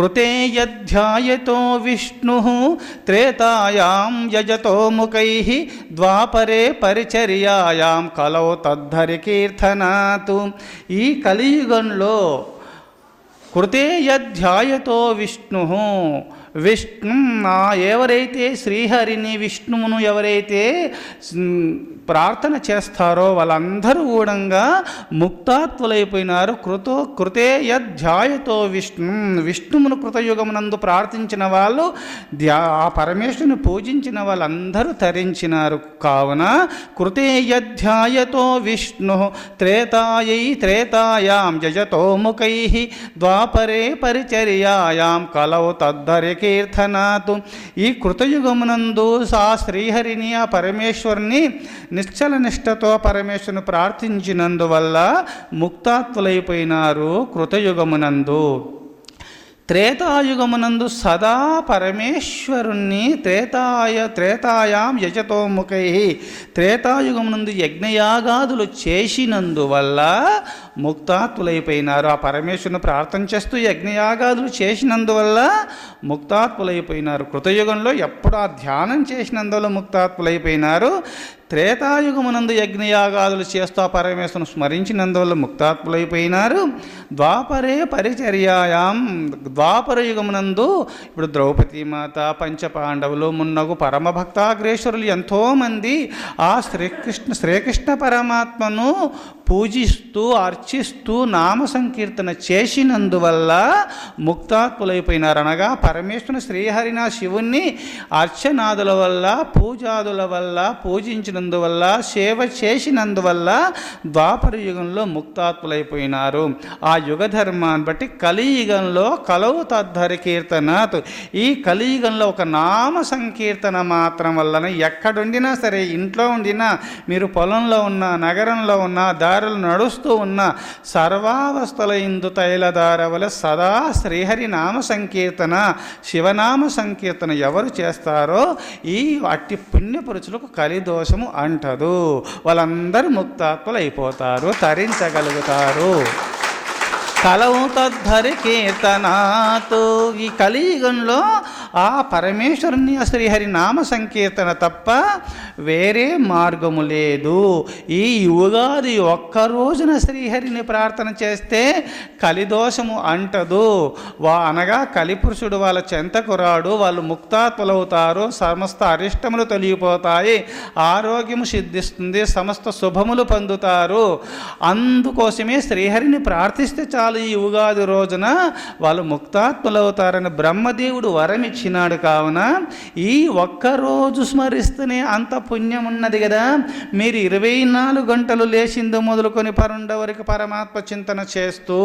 కృతే యధ్యాయతో విష్ణు త్రేతాయాం యజతో ముఖై ద్వాపరే పరిచర్యాయాం కలౌ తద్ధరి కీర్తనాతు ఈ కలియుగంలో కృతే యధ్యాయతో విష్ణు. విష్ణు ఎవరైతే శ్రీహరిని విష్ణువును ఎవరైతే ప్రార్థన చేస్తారో వాళ్ళందరూ కూడా ముక్తాత్వులైపోయినారు కృతో కృతే యధ్యాయతో విష్ణు. విష్ణువును కృతయుగమునందు ప్రార్థించిన వాళ్ళు ధ్యా ఆ పరమేశ్వరుని పూజించిన వాళ్ళందరూ తరించినారు. కావున కృతే యధ్యాయతో విష్ణు. త్రేతాయై త్రేతాయాం జజతో ముఖై ద్వాపరే పరిచర్యాయాం కలవు తద్ధరి కీర్తనాతు. ఈ కృతయుగమునందు సా శ్రీహరిని ఆ పరమేశ్వరుని నిశ్చల నిష్టతో పరమేశ్వరుని ప్రార్థించినందువల్ల ముక్తాత్వులైపోయినారు కృతయుగమునందు. త్రేతాయుగమునందు సదా పరమేశ్వరుణ్ణి త్రేతాయ త్రేతాయాం యజతోముఖై త్రేతాయుగమునందు యజ్ఞయాగాదులు చేసినందువల్ల ముక్తాత్ములైపోయినారు. ఆ పరమేశ్వరుని ప్రార్థన చేస్తూ యజ్ఞయాగాదులు చేసినందువల్ల ముక్తాత్ములైపోయినారు. కృతయుగంలో ఎప్పుడు ఆ ధ్యానం చేసినందువల్ల ముక్తాత్ములైపోయినారు. త్రేతాయుగమునందు యజ్ఞయాగాదులు చేస్తూ ఆ పరమేశ్వరుని స్మరించినందువల్ల ముక్తాత్ములైపోయినారు. ద్వాపరే పరిచర్యాయాం. ద్వాపర యుగమునందు ఇప్పుడు ద్రౌపదీమాత పంచపాండవులు మున్నగు పరమ భక్తాగ్రేశ్వరులు ఎంతోమంది ఆ శ్రీకృష్ణ శ్రీకృష్ణ పరమాత్మను పూజిస్తూ అర్చిస్తూ నామ సంకీర్తన చేసినందువల్ల ముక్తాత్ములైపోయినారు అనగా పరమేశ్వరుని శ్రీహరిన శివుణ్ణి అర్చనాదుల వల్ల పూజాదుల వల్ల పూజించినందువల్ల సేవ చేసినందువల్ల ద్వాపర యుగంలో ముక్తాత్ములైపోయినారు ఆ యుగ ధర్మాన్ని బట్టి కలియుగంలో కలవు తద్ధరి కీర్తనాత్. ఈ కలియుగంలో ఒక నామ సంకీర్తన మాత్రం వలన ఎక్కడుండినా సరే ఇంట్లో ఉండినా మీరు పొలంలో ఉన్న నగరంలో ఉన్న దారులు నడుస్తూ ఉన్న సర్వావస్థల ఇందు తైలధార సదా శ్రీహరి నామ సంకీర్తన శివనామ సంకీర్తన ఎవరు చేస్తారో ఈ అట్టి పుణ్యపురుషులకు కలిదోషము అంటదు. వాళ్ళందరూ ముక్తాత్మలు అయిపోతారు తరించగలుగుతారు. కలవు తద్ధరి కీర్తనాతో ఈ కలియుగంలో ఆ పరమేశ్వరుని ఆ శ్రీహరి నామ సంకీర్తన తప్ప వేరే మార్గము లేదు. ఈ యుగాది ఒక్క రోజున శ్రీహరిని ప్రార్థన చేస్తే కలిదోషము అంటదు. వా అనగా కలిపురుషుడు వాళ్ళ చెంతకు రాడు వాళ్ళు ముక్తాత్ములవుతారు సమస్త అరిష్టములు తొలగిపోతాయి ఆరోగ్యము సిద్ధిస్తుంది సమస్త శుభములు పొందుతారు. అందుకోసమే శ్రీహరిని ప్రార్థిస్తే చాలు ఈ ఉగాది రోజున వాళ్ళు ముక్తాత్ములవుతారని బ్రహ్మదేవుడు వరమిచ్చి ఇచ్చినాడు కావున ఈ ఒక్కరోజు స్మరిస్తేనే అంత పుణ్యం ఉన్నది కదా మీరు ఇరవై నాలుగు గంటలు లేచింది మొదలుకొని పరుండ వరకు పరమాత్మ చింతన చేస్తూ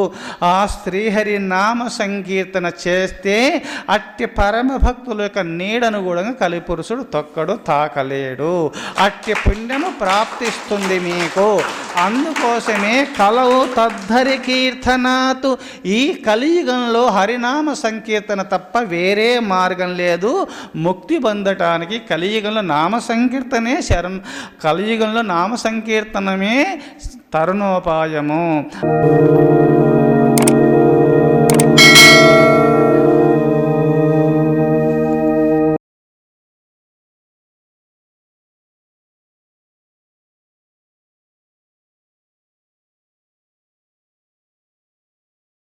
ఆ శ్రీహరి నామ సంకీర్తన చేస్తే అట్టి పరమ భక్తుల యొక్క నీడను కూడా కలిపురుషుడు తొక్కడు తాకలేడు. అట్టి పుణ్యము ప్రాప్తిస్తుంది మీకు. అందుకోసమే కలవు తద్ధరి కీర్తనాతు. ఈ కలియుగంలో హరినామ సంకీర్తన తప్ప వేరే మార్గం లేదు. ముక్తి పొందటానికి కలియుగంలో నామ సంకీర్తనే శరణ్ కలియుగంలో నామ సంకీర్తనమే తరుణోపాయము.